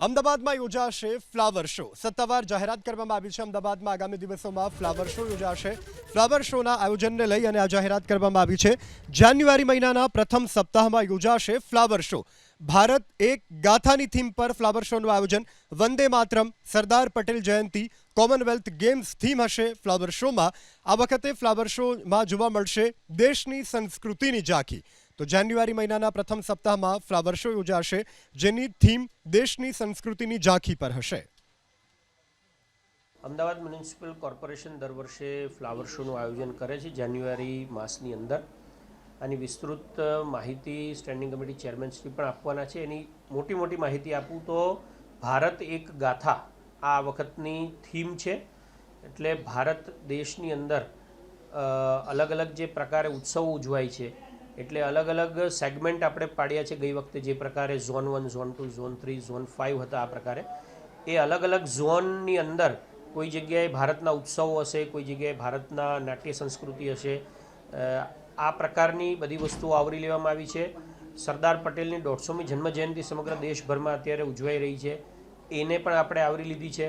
અમદાવાદમાં યોજાશે flower show. સત્તાવાર જાહેરાત કરવામાં આવી છે. અમદાવાદમાં આગામી દિવસોમાં ફ્લાવર શો યોજાશે. ફ્લાવર શોના આયોજનને લઈ અને આ જાહેરાત કરવામાં આવી છે. જાન્યુઆરી મહિનાના પ્રથમ સપ્તાહમાં યોજાશે ફ્લાવર શો. ભારત એક ગાથાની થીમ પર ફ્લાવર શોનું આયોજન. વંદે માતરમ, સરદાર પટેલ જયંતિ, કોમનવેલ્થ ગેમ્સ થીમ હશે ફ્લાવર શોમાં. આ વખતે ફ્લાવર શોમાં જોવા મળશે દેશની સંસ્કૃતિની ઝાંખી. તો જાન્યુઆરી મહિનાના પ્રથમ સપ્તાહમાં ફ્લાવર શો યોજાશે, જેની થીમ દેશની સંસ્કૃતિની ઝાંખી પર હશે. અમદાવાદ મ્યુનિસિપલ કોર્પોરેશન દર વર્ષે ફ્લાવર શોનું આયોજન કરે છે, જાન્યુઆરી માસની અંદર. આની વિસ્તૃત માહિતી સ્ટેન્ડિંગ કમિટી ચેરમેનશ્રી પણ આપવાના છે. એની મોટી મોટી માહિતી આપું તો ભારત એક ગાથા આ વખતની થીમ છે. એટલે ભારત દેશની અંદર અલગ અલગ જે પ્રકારે ઉત્સવો ઉજવાય છે એટલે અલગ અલગ સેગમેન્ટ આપણે પાડ્યા છે. ગઈ વખતે જે પ્રકારે zone one zone two zone three zone five હતા આ પ્રકારે. એ અલગ અલગ ઝોનની અંદર કોઈ જગ્યાએ ભારતના ઉત્સવો હશે, કોઈ જગ્યાએ ભારતના નાટ્ય સંસ્કૃતિ હશે આ પ્રકારની બધી વસ્તુઓ આવરી લેવામાં આવી છે. સરદાર પટેલની દોઢસોમી જન્મજયંતિ સમગ્ર દેશભરમાં અત્યારે ઉજવાઈ રહી છે. એને પણ આપણે આવરી લીધી છે.